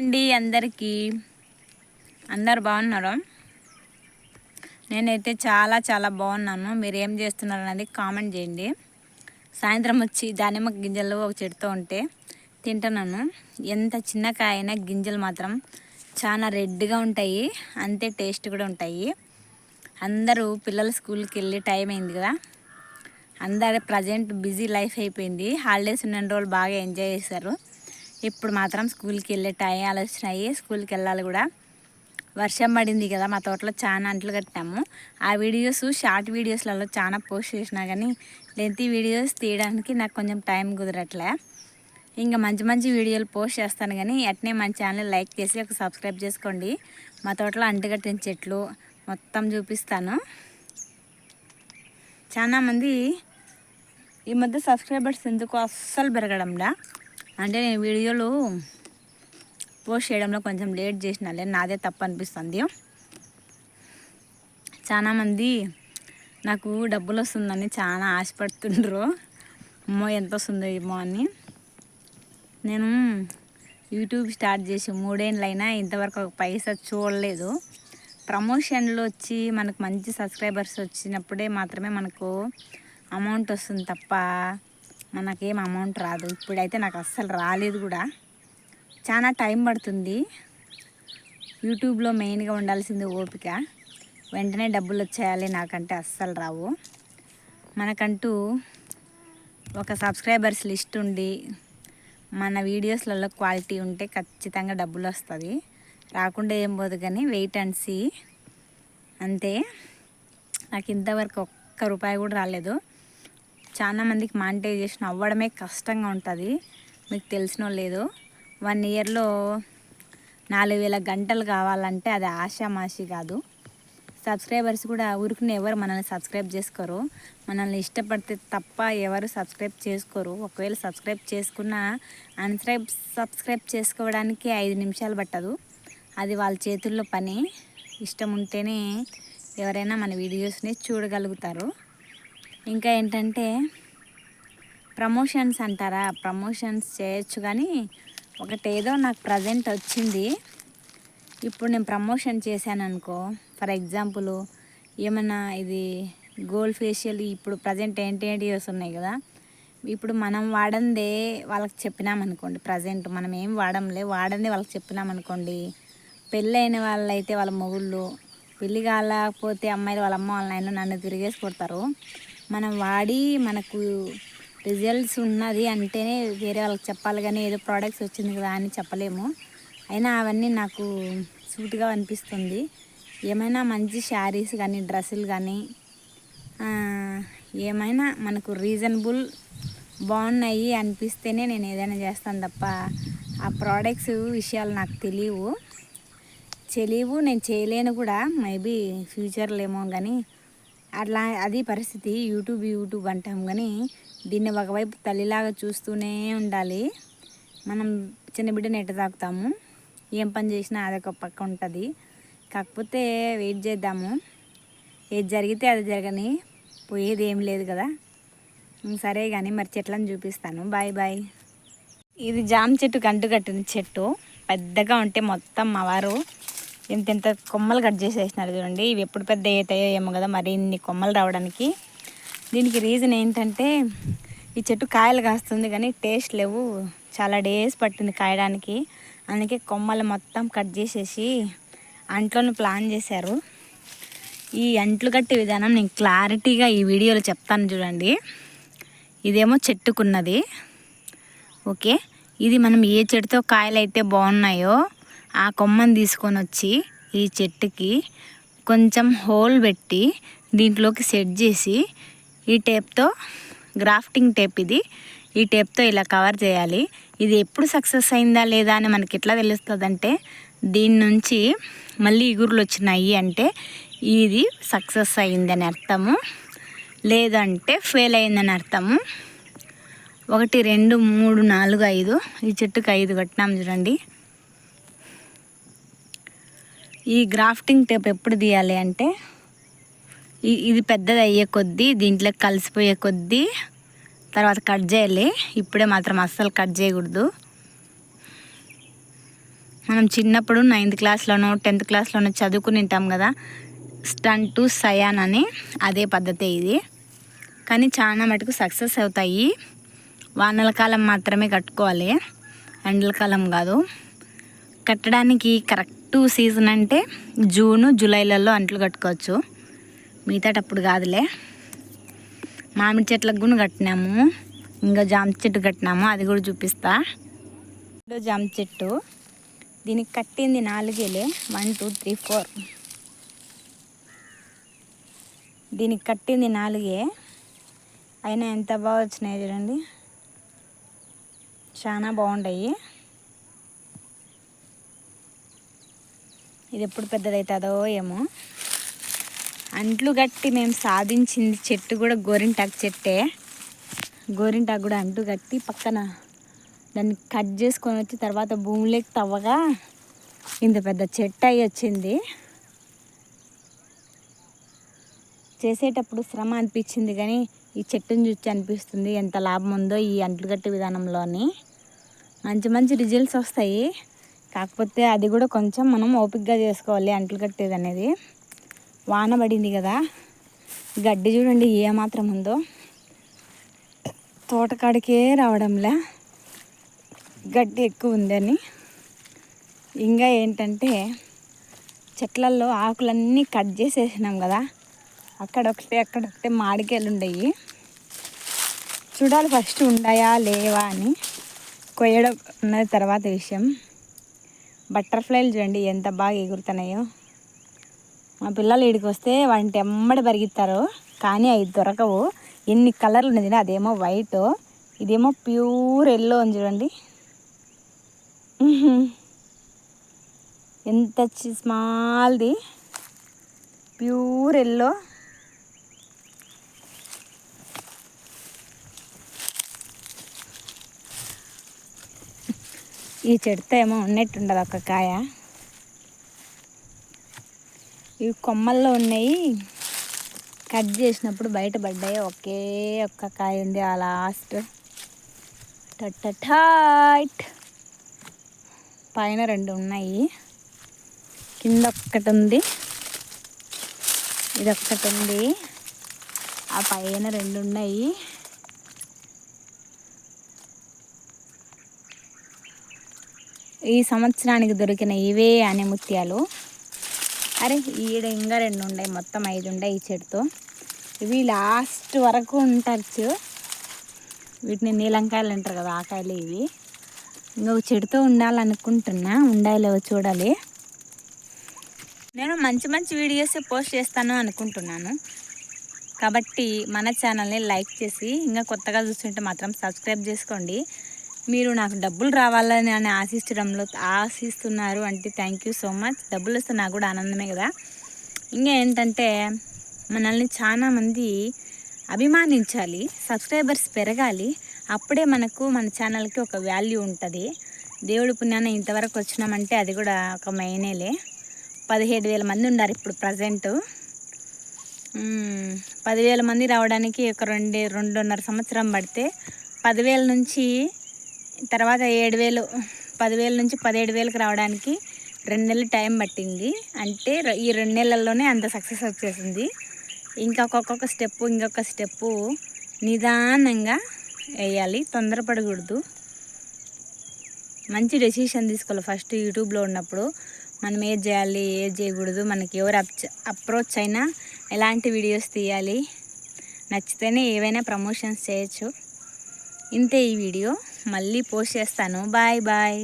అండి అందరికీ. అందరు బాగున్నారు? నేనైతే చాలా చాలా బాగున్నాను. మీరు ఏం చేస్తున్నారు అనేది కామెంట్ చేయండి. సాయంత్రం వచ్చి దానిమ్మ గింజలు ఒక చెడుతూ ఉంటే తింటున్నాను. ఎంత చిన్న అయినా గింజలు మాత్రం చాలా రెడ్గా ఉంటాయి. అంతే టేస్ట్ కూడా ఉంటాయి. అందరూ పిల్లలు స్కూల్కి వెళ్ళి టైం అయింది కదా. అందరు ప్రజెంట్ బిజీ లైఫ్ అయిపోయింది. హాలిడేస్ ఉన్న రోజులు బాగా ఎంజాయ్ చేశారు. ఇప్పుడు మాత్రం స్కూల్కి వెళ్ళే టైం వచ్చినాయి స్కూల్కి వెళ్ళాలి కూడా. వర్షం పడింది కదా మా తోటలో చాలా అంట్లు కట్టాము. ఆ వీడియోస్ షార్ట్ వీడియోస్లలో చాలా పోస్ట్ చేసినా కానీ లెంతీ వీడియోస్ తీయడానికి నాకు కొంచెం టైం కుదరట్లే. ఇంకా మంచి మంచి వీడియోలు పోస్ట్ చేస్తాను కానీ అట్నే మన ఛానల్ లైక్ చేసి ఒక సబ్స్క్రైబ్ చేసుకోండి. మా తోటలో అంటుకట్టిన చెట్లు మొత్తం చూపిస్తాను. చాలామంది ఈ మధ్య సబ్స్క్రైబర్స్ ఎందుకు అస్సలు పెరగడంలా? అంటే నేను వీడియోలు పోస్ట్ చేయడంలో కొంచెం లేట్ చేసినాలే నాదే తప్పు అనిపిస్తుంది. చాలామంది నాకు డబ్బులు వస్తుందని చాలా ఆశపడుతుండ్రు. అమ్మో ఎంత వస్తుందో ఏమో అని. నేను యూట్యూబ్ స్టార్ట్ చేసి మూడేళ్ళైనా ఇంతవరకు ఒక పైసా చూడలేదు. ప్రమోషన్లు వచ్చి మనకు మంచి సబ్స్క్రైబర్స్ వచ్చినప్పుడే మాత్రమే మనకు అమౌంట్ వస్తుంది తప్ప మనకేం అమౌంట్ రాదు. ఇప్పుడైతే నాకు అస్సలు రాలేదు కూడా. చాలా టైం పడుతుంది. యూట్యూబ్లో మెయిన్గా ఉండాల్సింది ఓపిక. వెంటనే డబ్బులు వచ్చేయాలి నాకంటే అస్సలు రావు. మనకంటూ ఒక సబ్స్క్రైబర్స్ లిస్ట్ ఉండి మన వీడియోస్లలో క్వాలిటీ ఉంటే ఖచ్చితంగా డబ్బులు వస్తుంది. రాకుండా ఏం పోదు కానీ వెయిట్ అండ్ సీ అంతే. నాకు ఇంతవరకు ఒక్క రూపాయి కూడా రాలేదు. చాలా మందికి మానిటైజేషన్ అవ్వడమే కష్టంగా ఉంటుంది. మీకు తెలిసిన లేదు వన్ ఇయర్లో నాలుగు వేల గంటలు కావాలంటే అది ఆశామాషి కాదు. సబ్స్క్రైబర్స్ కూడా ఊరికి ఎవరు మనల్ని సబ్స్క్రైబ్ చేసుకోరు. మనల్ని ఇష్టపడితే తప్ప ఎవరు సబ్స్క్రైబ్ చేసుకోరు. ఒకవేళ సబ్స్క్రైబ్ చేసుకున్న అన్స్క్రైబ్ సబ్స్క్రైబ్ చేసుకోవడానికి ఐదు నిమిషాలు పట్టదు. అది వాళ్ళ చేతుల్లో పని. ఇష్టం ఉంటేనే ఎవరైనా మన వీడియోస్ని చూడగలుగుతారు. ఇంకా ఏంటంటే ప్రమోషన్స్ అంటారా? ప్రమోషన్స్ చేయొచ్చు కానీ ఒకటేదో నాకు ప్రజెంట్ వచ్చింది. ఇప్పుడు నేను ప్రమోషన్ చేశాను అనుకో ఫర్ ఎగ్జాంపుల్ ఏమన్నా ఇది గోల్డ్ ఫేషియల్ ఇప్పుడు ప్రజెంట్ ఏంటి ఏంటి వస్తున్నాయి కదా. ఇప్పుడు మనం వాడందే వాళ్ళకి చెప్పినామనుకోండి ప్రజెంట్ మనం ఏం వాడంలే వాడందే వాళ్ళకి చెప్పినామనుకోండి పెళ్ళైన వాళ్ళైతే వాళ్ళ మొగుళ్ళు పెళ్ళి కాలేకపోతే అమ్మాయిలు వాళ్ళ అమ్మ వాళ్ళ నాయన నన్ను తిరిగేసి కొడతారు. మనం వాడి మనకు రిజల్ట్స్ ఉన్నది అంటేనే వేరే వాళ్ళకి చెప్పాలి కానీ ఏదో ప్రోడక్ట్స్ వచ్చింది కదా అని చెప్పలేము. అయినా అవన్నీ నాకు సూట్గా అనిపిస్తుంది. ఏమైనా మంచి శారీస్ కానీ డ్రెస్సులు కానీ ఏమైనా మనకు రీజనబుల్ బాగున్నాయి అనిపిస్తేనే నేను ఏదైనా చేస్తాను తప్ప ఆ ప్రోడక్ట్స్ విషయాలు నాకు తెలియవు. తెలియవు నేను చేయలేను కూడా. మేబీ ఫ్యూచర్లో ఏమో కానీ అట్లా అది పరిస్థితి. యూట్యూబ్ యూట్యూబ్ అంటాం కానీ దీన్ని ఒకవైపు తల్లిలాగా చూస్తూనే ఉండాలి. మనం చిన్న బిడ్డని ఎట్ట తాకుతాము? ఏం పని చేసినా అదొక పక్క ఉంటుంది. కాకపోతే వెయిట్ చేద్దాము. ఏది జరిగితే అది జరగని పోయేది ఏం లేదు కదా. సరే కానీ మరి చెట్లను చూపిస్తాను. Bye bye. ఇది జామ చెట్టు కంటు కట్టిన చెట్టు. పెద్దగా ఉంటే మొత్తం మా వారు ఇంత ఇంత కొమ్మలు కట్ చేసేసినారు చూడండి. ఇవి ఎప్పుడు పెద్ద అవుతాయో ఏమో కదా మరి ఇన్ని కొమ్మలు రావడానికి. దీనికి రీజన్ ఏంటంటే ఈ చెట్టు కాయలు కాస్తుంది కానీ టేస్ట్ లేవు. చాలా డేస్ పట్టింది కాయడానికి. అందుకే కొమ్మలు మొత్తం కట్ చేసేసి అంట్లోనే ప్లాన్ చేశారు. ఈ అంట్లు కట్టే విధానం నేను క్లారిటీగా ఈ వీడియోలో చెప్తాను చూడండి. ఇదేమో చెట్టుకున్నది. ఓకే? ఇది మనం ఏ చెట్టుతో కాయలు అయితే బాగున్నాయో ఆ కొమ్మని తీసుకొని వచ్చి ఈ చెట్టుకి కొంచెం హోల్ పెట్టి దీంట్లోకి సెట్ చేసి ఈ టేప్తో గ్రాఫ్టింగ్ టేప్ ఇది. ఈ టేప్తో ఇలా కవర్ చేయాలి. ఇది ఎప్పుడు సక్సెస్ అయిందా లేదా అని మనకి ఎట్లా తెలుస్తుందంటే దీని నుంచి మళ్ళీ ఇగురులు వచ్చినాయి అంటే ఇది సక్సెస్ అయిందని అర్థము. లేదంటే ఫెయిల్ అయిందని అర్థము. ఒకటి రెండు మూడు నాలుగు ఐదు. ఈ చెట్టుకు ఐదు కట్టినాం చూడండి. ఈ గ్రాఫ్టింగ్ టేప్ ఎప్పుడు తీయాలి అంటే ఇది పెద్దది అయ్యే కొద్దీ దీంట్లో కలిసిపోయే కొద్దీ తర్వాత కట్ చేయాలి. ఇప్పుడే మాత్రం అస్సలు కట్ చేయకూడదు. మనం చిన్నప్పుడు నైన్త్ క్లాస్లోనో టెన్త్ క్లాస్లోనో చదువుకుని ఉంటాం కదా స్టన్ టు సయాన్ అని అదే పద్ధతి ఇది. కానీ చాలా మటుకు సక్సెస్ అవుతాయి. వానల కాలం మాత్రమే కట్టుకోవాలి. ఎండల కాలం కాదు. కట్టడానికి కరెక్ట్ సీజన్ అంటే జూను జూలైలలో అంట్లు కట్టుకోవచ్చు. మిగతాటప్పుడు కాదులే. మామిడి చెట్లకు కూడా కట్టినాము. ఇంకా జామ చెట్టు కట్టినాము. అది కూడా చూపిస్తా. జామ చెట్టు. దీనికి కట్టింది నాలుగేలే. One two three four. దీనికి కట్టింది నాలుగే. అయినా ఎంత బాగా వచ్చినాయి చూడండి. చాలా బాగుంటాయి ఇది ఎప్పుడు పెద్దదవుతుందో ఏమో. అంట్లు కట్టి మేము సాధించింది చెట్టు కూడా గోరింటాకు చెట్టే. గోరింటాకు కూడా అంటు కట్టి పక్కన దాన్ని కట్ చేసుకొని వచ్చి తర్వాత భూమిలోకి తవ్వగా ఇంత పెద్ద చెట్టు అయి వచ్చింది. చేసేటప్పుడు శ్రమ అనిపించింది కానీ ఈ చెట్టుని చూసి అనిపిస్తుంది ఎంత లాభం ఉందో ఈ అంట్లు కట్టే విధానంలోని. మంచి మంచి రిజల్ట్స్ వస్తాయి. కాకపోతే అది కూడా కొంచెం మనం ఓపిక్గా చేసుకోవాలి అంట్లు కట్టేది అనేది. వాన పడింది కదా. గడ్డి చూడండి ఏమాత్రం ఉందో. తోటకాడికే రావడంలా గడ్డి ఎక్కువ ఉందని ఇంకా ఏంటంటే చెట్లల్లో ఆకులన్నీ కట్ చేసేసినాం కదా. అక్కడొకటి అక్కడొకటి మాడికాయలు ఉండయి. చూడాలి ఫస్ట్ ఉన్నాయా లేవా అని. కొయ్యడం ఉన్నది తర్వాత విషయం. బటర్ఫ్లైలు చూడండి ఎంత బాగా ఎగురుతున్నాయో. మా పిల్లలు ఇడికి వస్తే వాటి ఎమ్మడి పరిగెత్తారు కానీ అవి దొరకవు. ఎన్ని కలర్లు ఉన్నది అదేమో వైట్ ఇదేమో ప్యూర్ ఎల్లో అని చూడండి. ఎంత స్మాల్ది. Pure yellow. ఈ చెడితే ఏమో ఉన్నట్టుండదు ఒక కాయ. ఇవి కొమ్మల్లో ఉన్నాయి. కట్ చేసినప్పుడు బయటపడ్డాయి ఒకే ఒక్క కాయ ఉంది ఆ లాస్ట్. టైట్ పైన రెండు ఉన్నాయి. కింద ఒక్కటి ఉంది. ఇది ఒక్కటి ఉంది. ఆ పైన రెండు ఉన్నాయి. ఈ సంవత్సరానికి దొరికిన ఇవే అనే ముత్యాలు. అరే ఈడ ఇంకా రెండు ఉన్నాయి మొత్తం ఐదు ఉన్నాయి ఈ చెట్టుతో ఇవి లాస్ట్ వరకు ఉంటారు వీటిని నీలంకాయలు అంటారు కదా ఆకాయలు ఇవి. ఇంకొక చెడుతో ఉండాలనుకుంటున్నా ఉండాలో చూడాలి. నేను మంచి మంచి వీడియోస్ పోస్ట్ చేస్తాను అనుకుంటున్నాను. కాబట్టి మన ఛానల్ని లైక్ చేసి ఇంకా కొత్తగా చూస్తుంటే మాత్రం సబ్స్క్రైబ్ చేసుకోండి. మీరు నాకు డబ్బులు రావాలని అని ఆశించడంలో ఆశిస్తున్నారు అంటే థ్యాంక్ యూ సో మచ్ డబ్బులు వస్తే నాకు కూడా ఆనందమే కదా. ఇంకా ఏంటంటే మనల్ని చాలామంది అభిమానించాలి సబ్స్క్రైబర్స్ పెరగాలి. అప్పుడే మనకు మన ఛానల్కి ఒక వాల్యూ ఉంటుంది. దేవుడి పుణ్యాన ఇంతవరకు వచ్చినామంటే అది కూడా ఒక మెయినేలే పదిహేడు వేల మంది ఉన్నారు ఇప్పుడు ప్రజెంట్ పదివేల మంది రావడానికి ఒక రెండు రెండున్నర సంవత్సరం పడితే పదివేల నుంచి తర్వాత ఏడు వేలు పదివేల నుంచి పదిహేడు వేలకు రావడానికి రెండు నెలలు టైం పట్టింది. అంటే ఈ రెండు నెలల్లోనే అంత సక్సెస్ వచ్చేసింది. ఇంకా ఒక్కొక్క స్టెప్పు ఇంకొక స్టెప్పు నిదానంగా వేయాలి. తొందరపడకూడదు. మంచి డెసిషన్ తీసుకోవాలి. ఫస్ట్ యూట్యూబ్లో ఉన్నప్పుడు మనం ఏది చేయాలి ఏది చేయకూడదు మనకి ఎవరు అప్రోచ్ అయినా ఎలాంటి వీడియోస్ తీయాలి నచ్చితేనే ఏవైనా ప్రమోషన్స్ చేయొచ్చు. ఇంతే ఈ వీడియో. మళ్ళీ పోస్ట్ చేస్తాను. Bye bye.